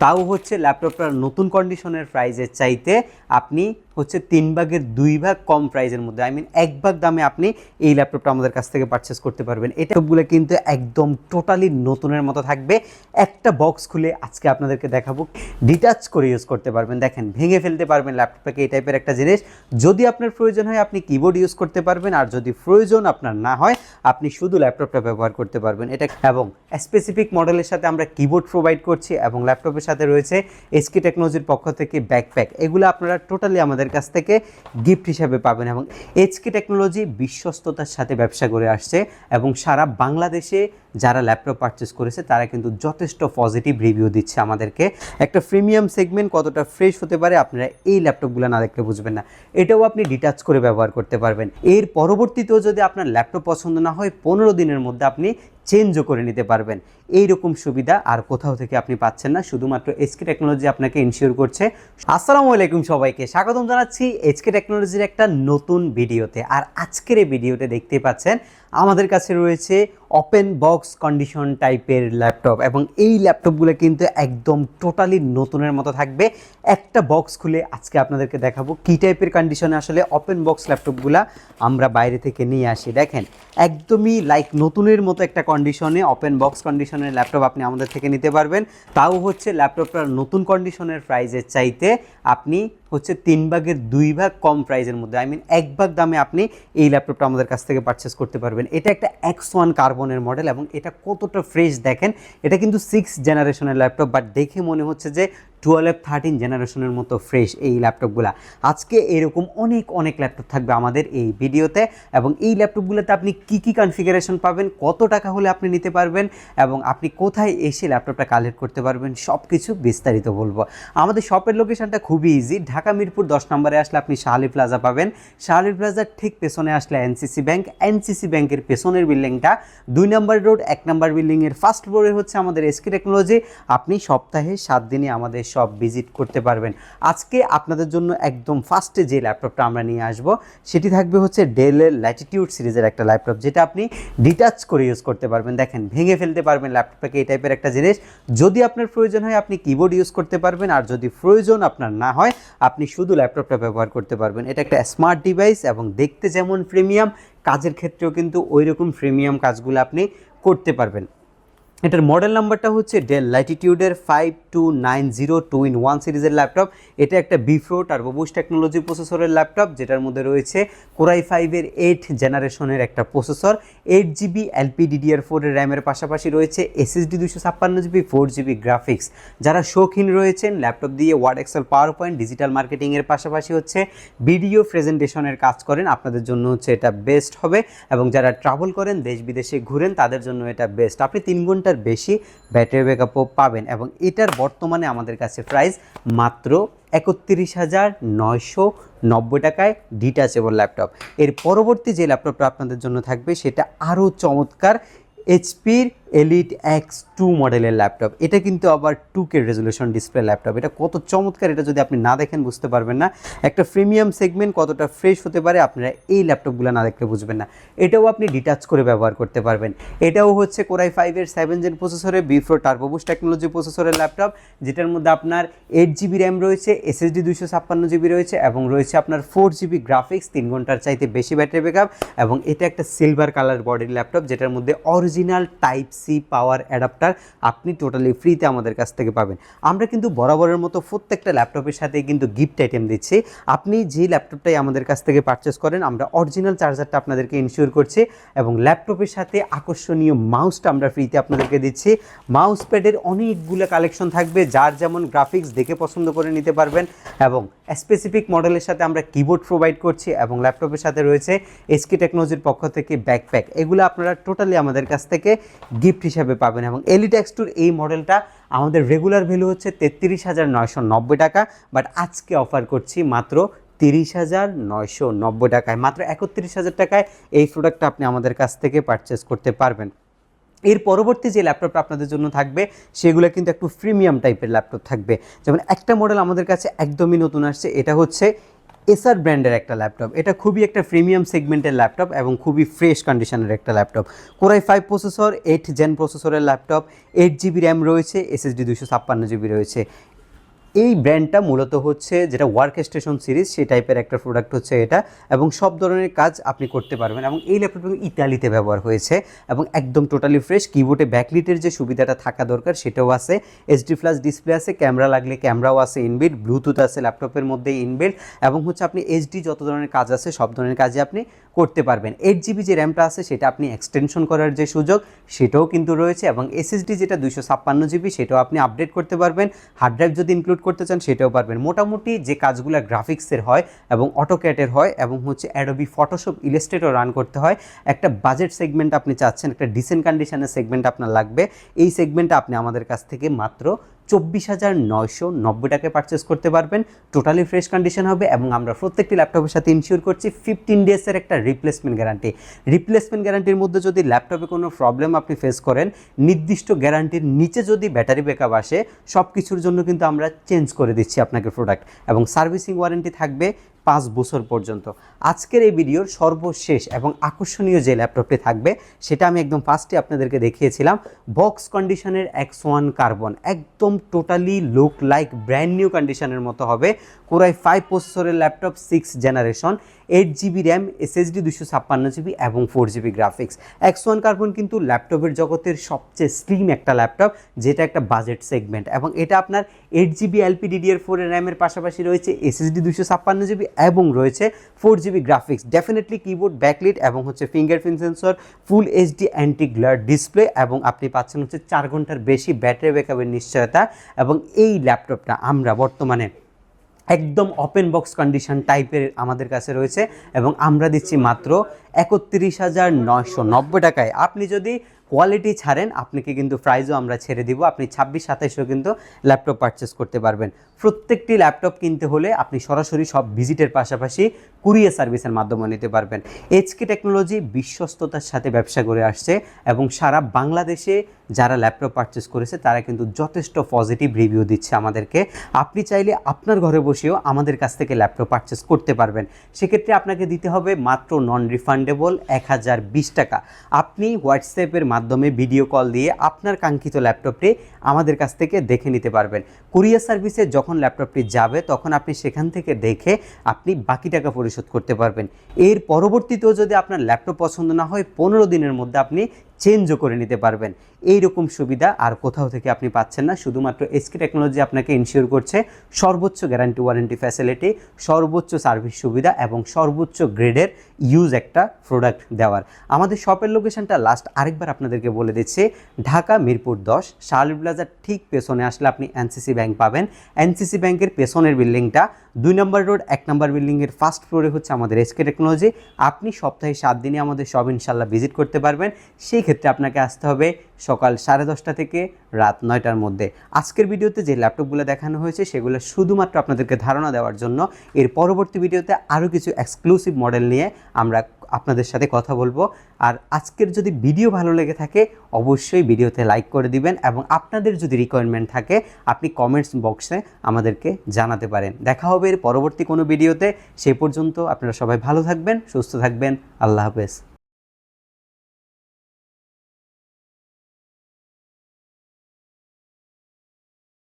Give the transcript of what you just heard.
তাও হচ্ছে ল্যাপটপটার নতুন কন্ডিশনের প্রাইজের চাইতে আপনি হচ্ছে তিন ভাগের দুই ভাগ কম প্রাইজের মধ্যে। আই মিন এক ভাগ দামে আপনি এই ল্যাপটপটা আমাদের কাছ থেকে পারচেস করতে পারবেন। এটা সবগুলো কিন্তু একদম টোটালি নতুনের মতো থাকবে। একটা বক্স খুলে আজকে আপনাদেরকে দেখাবো। ডিটাচ করে ইউজ করতে পারবেন। দেখেন, ভেঙে ফেলতে পারবেন ল্যাপটপটাকে এই টাইপের একটা জিনিস। যদি আপনার প্রয়োজন হয়, আপনি কিবোর্ড ইউজ করতে পারবেন। আর যদি প্রয়োজন আপনার না হয়, আপনি শুধু ল্যাপটপটা ব্যবহার করতে পারবেন। এটা এবং স্পেসিফিক মডেলের সাথে আমরা কিবোর্ড প্রোভাইড করছি এবং ল্যাপটপের সাথে রয়েছে এসকে টেকনোলজির পক্ষ থেকে ব্যাকপ্যাক এগুলো আপনারা টোটালি আমাদের কাছ থেকে গিফট হিসাবে পাবেন এবং এইচকে টেকনোলজি বিশ্বস্ততার সাথে ব্যবসা করে আসছে এবং সারা বাংলাদেশে যারা ল্যাপটপ পারচেস করেছে, তারা কিন্তু যথেষ্ট পজিটিভ রিভিউ দিচ্ছে আমাদেরকে। একটা প্রিমিয়াম সেগমেন্ট কতটা ফ্রেশ হতে পারে আপনারা এই ল্যাপটপগুলো না দেখলে বুঝবেন না। এটাও আপনি ডিটাচ করে ব্যবহার করতে পারবেন। এর পরবর্তীতেও যদি আপনার ল্যাপটপ পছন্দ না হয়, পনেরো দিনের মধ্যে আপনি চেঞ্জও করে নিতে পারবেন। এই রকম সুবিধা আর কোথাও থেকে আপনি পাচ্ছেন না। শুধুমাত্র এসকে টেকনোলজি আপনাকে ইনশিওর করছে। আসসালামু আলাইকুম সবাইকে। স্বাগতম জানাচ্ছি এইচকে টেকনোলজির একটা নতুন ভিডিওতে। আর আজকের এই ভিডিওতে দেখতে পাচ্ছেন আমাদের কাছে রয়েছে ওপেন বক্স কন্ডিশন টাইপের ল্যাপটপ এবং এই ল্যাপটপগুলো কিন্তু একদম টোটালি নতুনের মতো থাকবে। একটা বক্স খুলে আজকে আপনাদেরকে দেখাবো কী টাইপের কন্ডিশনে আসলে ওপেন বক্স ল্যাপটপগুলা আমরা বাইরে থেকে নিয়ে আসি। দেখেন, একদমই লাইক নতুনের মতো একটা কন্ডিশনে ওপেন বক্স কন্ডিশনের ল্যাপটপ আপনি আমাদের থেকে নিতে পারবেন। তাও হচ্ছে ল্যাপটপটার নতুন কন্ডিশনের প্রাইজের চাইতে আপনি হচ্ছে তিন ভাগের দুই ভাগ কম প্রাইজের মধ্যে। আই মিন এক ভাগ দামে আপনি এই ল্যাপটপটা আমাদের কাছ থেকে পারচেস করতে পারবেন। এটা একটা এক্স ওয়ান কার্বনের মডেল এবং এটা কতটা ফ্রেশ দেখেন, এটা কিন্তু সিক্স জেনারেশনের ল্যাপটপ বাট দেখে মনে হচ্ছে যে টুয়েলভ থার্টিন জেনারেশনের মতো ফ্রেশ এই ল্যাপটপগুলো আজকে এরকম অনেক অনেক ল্যাপটপ থাকবে আমাদের এই ভিডিওতে এবং এই ল্যাপটপগুলোতে আপনি কি কি কনফিগারেশন পাবেন, কত টাকা হলে আপনি নিতে পারবেন এবং আপনি কোথায় এসে ল্যাপটপটা কালেক্ট করতে পারবেন সব কিছু বিস্তারিত বলব। আমাদের শপের লোকেশনটা খুবই ইজি ঢাকা মিরপুর দশ নম্বরে আসলে আপনি শাহালি প্লাজা পাবেন। শাহালি প্লাজার ঠিক পেছনে আসলে এনসিসি ব্যাংক এনসিসি ব্যাংকের পেছনের বিল্ডিংটা দুই নম্বর রোড এক নম্বর বিল্ডিংয়ের ফার্স্ট ফ্লোরে হচ্ছে আমাদের এসকে টেকনোলজি আপনি সপ্তাহে সাত দিনে আমাদের সব ভিজিট করতে পারবেন। আজকে আপনাদের জন্য একদম ফার্স্টে যে ল্যাপটপটা আমরা নিয়ে আসব, সেটি থাকবে হচ্ছে ডেলের ল্যাটিটিউড সিরিজের একটা ল্যাপটপ, যেটা আপনি ডিটাচ করে ইউজ করতে পারবেন। দেখেন, ভেঙে ফেলতে পারবেন ল্যাপটপটাকে, এই টাইপের একটা জিনিস। যদি আপনার প্রয়োজন হয়, আপনি কিবোর্ড ইউজ করতে পারবেন, আর যদি প্রয়োজন আপনার না হয়, আপনি শুধু ল্যাপটপটা ব্যবহার করতে পারবেন। এটা একটা স্মার্ট ডিভাইস এবং দেখতে যেমন প্রিমিয়াম কাজের ক্ষেত্রেও কিন্তু ওই রকম প্রিমিয়াম কাজগুলো আপনি করতে পারবেন। এটার মডেল নাম্বারটা হচ্ছে Dell ল্যাটিটিউডের five two nine zero two in one সিরিজের ল্যাপটপ এটা একটা বিফ্রো টার্বোবুস টেকনোলজি প্রসেসরের ল্যাপটপ যেটার মধ্যে রয়েছে কোরাই ফাইভের এইট জেনারেশনের একটা processor eight GB LP DDR ফোরের র্যামের পাশাপাশি রয়েছে এসএসডি দুশো ছাপ্পান্ন জিবি ফোর জিবি গ্রাফিক্স যারা শৌখিন রয়েছেন ল্যাপটপ দিয়ে Word Excel PowerPoint digital মার্কেটিংয়ের পাশাপাশি হচ্ছে ভিডিও প্রেজেন্টেশনের কাজ করেন, আপনাদের জন্য হচ্ছে এটা বেস্ট হবে। এবং যারা ট্রাভেল করেন, দেশ বিদেশে ঘুরেন, তাদের জন্য এটা বেস্ট আপনি তিন ঘণ্টার বেশি ব্যাটারি ব্যাকআপও পাবেন। এবং এটার বর্তমানে আমাদের কাছে প্রাইস মাত্র একত্রিশ হাজার নয়শো নব্বই টাকায় ডিটাচেবল ল্যাপটপ এর পরবর্তী যে ল্যাপটপটা আপনাদের জন্য থাকবে, সেটা আরও চমৎকার এইচপির এলিট এক্স টু মডেলের ল্যাপটপ এটা কিন্তু আবার two K resolution display laptop এটা কত চমৎকার, এটা যদি আপনি না দেখেন বুঝতে পারবেন না। একটা প্রিমিয়াম সেগমেন্ট কতটা ফ্রেশ হতে পারে, আপনারা এই ল্যাপটপগুলো না দেখলে বুঝবেন না। এটাও আপনি ডিটাচ করে ব্যবহার করতে পারবেন। এটাও হচ্ছে কোরাই ফাইভের সেভেন জেন প্রসেসরে বিফ্রো টার্বোবুস টেকনোলজি প্রসেসরের ল্যাপটপ যেটার মধ্যে আপনার এইট জিবি র্যাম রয়েছে এসএসডি দুশো ছাপ্পান্ন জিবি রয়েছে এবং রয়েছে আপনার ফোর জিবি গ্রাফিক্স তিন ঘণ্টার চাইতে বেশি ব্যাটারি ব্যাকআপ এবং এটা একটা সিলভার কালার বডির ল্যাপটপ যেটার মধ্যে original type C power adapter আপনি টোটালি ফ্রিতে আমাদের কাছ থেকে পাবেন। আমরা কিন্তু বরাবরের মতো প্রত্যেকটা ল্যাপটপের সাথে কিন্তু গিফট আইটেম দিচ্ছি। আপনি যে ল্যাপটপটাই আমাদের কাছ থেকে পারচেস করেন, আমরা অরিজিনাল চার্জারটা আপনাদেরকে ইনশিওর করছি এবং ল্যাপটপের সাথে আকর্ষণীয় মাউসটা আমরা ফ্রিতে আপনাদেরকে দিচ্ছি। মাউস প্যাডের অনেকগুলো কালেকশন থাকবে, যার যেমন গ্রাফিক্স দেখে পছন্দ করে নিতে পারবেন এবং স্পেসিফিক মডেলের সাথে আমরা কিবোর্ড প্রোভাইড করছি এবং ল্যাপটপের সাথে রয়েছে এসকে টেকনোলজির পক্ষ থেকে ব্যাকপ্যাক এগুলো আপনারা টোটালি আমাদের কাছ থেকে গিফট হিসাবে পাবেন এবং এলিটেক্স টুর এই মডেলটা আমাদের রেগুলার ভ্যালু হচ্ছে তেত্রিশ হাজার নয়শো নব্বই টাকা বাট আজকে অফার করছি মাত্র তিরিশ হাজার নয়শো নব্বই টাকায়। মাত্র একত্রিশ হাজার টাকায় এই প্রোডাক্টটা আপনি আমাদের কাছ থেকে পারচেস করতে পারবেন। এর পরবর্তী যে ল্যাপটপটা আপনাদের জন্য থাকবে, সেগুলো কিন্তু একটু প্রিমিয়াম টাইপের ল্যাপটপ থাকবে। যেমন একটা মডেল আমাদের কাছে একদমই নতুন আসছে, এটা হচ্ছে এসার ব্র্যান্ডের একটা ল্যাপটপ এটা খুবই একটা প্রিমিয়াম সেগমেন্টের ল্যাপটপ এবং খুবই ফ্রেশ কন্ডিশনের একটা laptop Core i five processor eight gen প্রসেসরের ল্যাপটপ এইট জিবি র্যাম রয়েছে এসএসডি দুশো ছাপ্পান্ন জিবি রয়েছে। এই ব্র্যান্ডটা মূলত হচ্ছে যেটা ওয়ার্ক স্টেশন সিরিজ সেই টাইপের একটা প্রোডাক্ট হচ্ছে এটা এবং সব ধরনের কাজ আপনি করতে পারবেন এবং এই ল্যাপটপ ইতালিতে ব্যবহার হয়েছে এবং একদম টোটালি ফ্রেশ কিবোর্ডে ব্যাকলিটের যে সুবিধাটা থাকা দরকার সেটাও আছে। এসডি ফ্লাস ডিসপ্লে আছে ক্যামেরা লাগলে ক্যামেরাও আছে ইনবিল্ড ব্লুটুথ আছে ল্যাপটপের মধ্যে ইনবিল্ড এবং হচ্ছে আপনি এইচডি যত ধরনের কাজ আছে সব ধরনের কাজে আপনি করতে পারবেন। এইট জিবি যে র্যামটা আছে সেটা আপনি এক্সটেনশন করার যে সুযোগ সেটাও কিন্তু রয়েছে এবং এসএসডি যেটা দুইশো ছাপ্পান্ন জিবি সেটাও আপনি আপডেট করতে পারবেন। হার্ড ড্রাইভ যদি ইনক্লুড করতে চান সেটাও পারবেন। মোটামুটি যে কাজগুলো গ্রাফিক্সের হয় এবং অটোক্যাটের হয় এবং হচ্ছে অ্যাডোবি ফটোশপ ইলেস্টেটও রান করতে হয়, একটা বাজেট সেগমেন্ট আপনি চাচ্ছেন, একটা ডিসেন্ট কন্ডিশনের সেগমেন্ট আপনার লাগবে। এই সেগমেন্টটা আপনি আমাদের কাছ থেকে মাত্র চব্বিশ হাজার নয়শো নব্বই টাকায় পারচেস করতে পারবেন। টোটালি ফ্রেশ কন্ডিশন হবে এবং আমরা প্রত্যেকটি ল্যাপটপের সাথে ইনশিওর করছি ফিফটিন ডেজের একটা রিপ্লেসমেন্ট গ্যারান্টি রিপ্লেসমেন্ট গ্যারান্টির মধ্যে যদি ল্যাপটপে কোনো প্রবলেম আপনি ফেস করেন, নির্দিষ্ট গ্যারান্টির নিচে যদি ব্যাটারি ব্যাকআপ আসে সব কিছুর জন্য কিন্তু আমরা চেঞ্জ করে দিচ্ছি আপনাকে প্রোডাক্ট এবং সার্ভিসিং ওয়ারেন্টি থাকবে পাঁচ বছর পর্যন্ত। আজকের এই ভিডিওর সর্বশেষ এবং আকর্ষণীয় যে ল্যাপটপটি থাকবে, সেটা আমি একদম ফার্স্টে আপনাদেরকে দেখিয়েছিলাম। বক্স কন্ডিশনের এক্স ওয়ান কার্বন একদম totally look like brand new কন্ডিশনের মতো হবে। কোরাই ফাইভ প্রসেসরের laptop six generation eight GB RAM SSD দুশো ছাপ্পান্ন জিবি এবং four GB graphics X one Carbon কিন্তু ল্যাপটপের জগতের সবচেয়ে স্লিম একটা ল্যাপটপ যেটা একটা বাজেট সেগমেন্ট এবং এটা আপনার এইট জিবি এলপিডিডিআর ফোরের র্যামের পাশাপাশি রয়েছে এসএসডি দুশো ছাপ্পান্ন জিবি এবং রয়েছে four GB graphics definitely keyboard backlit এবং হচ্ছে fingerprint sensor full HD anti glare display এবং আপনি পাচ্ছেন হচ্ছে চার ঘণ্টার বেশি ব্যাটারি ব্যাকআপের নিশ্চয়তা এবং এই ল্যাপটপটা আমরা বর্তমানে একদম ওপেন বক্স কন্ডিশন টাইপের আমাদের কাছে রয়েছে এবং আমরা দিচ্ছি মাত্র একত্রিশ হাজার নয়শো নব্বই টাকায়। আপনি যদি কোয়ালিটি ছাড়েন, আপনাকে কিন্তু প্রাইজও আমরা ছেড়ে দিব। আপনি ছাব্বিশ, সাতাইশেও কিন্তু ল্যাপটপ পারচেস করতে পারবেন। প্রত্যেকটি ল্যাপটপ কিনতে হলে আপনি সরাসরি সব ভিজিটের পাশাপাশি কুরিয়ার সার্ভিসের মাধ্যমে নিতে পারবেন। এইচকে টেকনোলজি বিশ্বস্ততার সাথে ব্যবসা করে আসছে এবং সারা বাংলাদেশে যারা ল্যাপটপ পারচেস করেছে, তারা কিন্তু যথেষ্ট পজিটিভ রিভিউ দিচ্ছে আমাদেরকে। আপনি চাইলে আপনার ঘরে বসেও আমাদের কাছ থেকে ল্যাপটপ পারচেস করতে পারবেন। সেক্ষেত্রে আপনাকে দিতে হবে মাত্র নন রিফান্ডেবল এক হাজার বিশ টাকা। আপনি হোয়াটসঅ্যাপের মাধ্যমে ভিডিও কল দিয়ে আপনার কাঙ্ক্ষিত ল্যাপটপটি আমাদের কাছ থেকে দেখে নিতে পারবেন। কুরিয়ার সার্ভিসে যখন ল্যাপটপটি যাবে, তখন আপনি সেখান থেকে দেখে আপনি বাকি টাকা পরিশোধ করতে পারবেন। এর পরবর্তীতেও যদি আপনার ল্যাপটপ পছন্দ না হয়, পনেরো দিনের মধ্যে আপনি চেঞ্জও করে নিতে পারবেন। এই রকম সুবিধা আর কোথাও থেকে আপনি পাচ্ছেন না। শুধুমাত্র এসকে টেকনোলজি আপনাকে ইনশিওর করছে সর্বোচ্চ গ্যারান্টি ওয়ারেন্টি ফ্যাসিলিটি সর্বোচ্চ সার্ভিস সুবিধা এবং সর্বোচ্চ গ্রেডের ইউজ একটা প্রোডাক্ট দেওয়ার। আমাদের শপের লোকেশনটা লাস্ট আরেকবার আপনাদেরকে বলে দিচ্ছি। ঢাকা মিরপুর দশ শার্লি প্লাজার ঠিক পেছনে আসলে আপনি এনসিসি ব্যাংক পাবেন। এনসিসি ব্যাংকের পেছনের বিল্ডিংটা দুই নম্বর রোড, এক নম্বর বিল্ডিংয়ের ফার্স্ট ফ্লোরে হচ্ছে আমাদের এসকে টেকনোলজি আপনি সপ্তাহে সাত দিনে আমাদের সব ইনশাল্লাহ ভিজিট করতে পারবেন। সেই ক্ষেত্রে আপনাকে আসতে হবে সকাল সাড়ে দশটা থেকে রাত নয়টার মধ্যে। আজকের ভিডিওতে যে ল্যাপটপগুলো দেখানো হয়েছে, সেগুলো শুধুমাত্র আপনাদেরকে ধারণা দেওয়ার জন্য। এর পরবর্তী ভিডিওতে আরও কিছু এক্সক্লুসিভ মডেল নিয়ে আমরা আপনাদের সাথে কথা বলব। আর আজকের যদি ভিডিও ভালো লেগে থাকে, অবশ্যই ভিডিওতে লাইক করে দিবেন এবং আপনাদের যদি রিকোয়ারমেন্ট থাকে, আপনি কমেন্টস বক্সে আমাদেরকে জানাতে পারেন। দেখা হবে এর পরবর্তী কোনো ভিডিওতে। সে পর্যন্ত আপনারা সবাই ভালো থাকবেন, সুস্থ থাকবেন। আল্লাহ হাফেজ।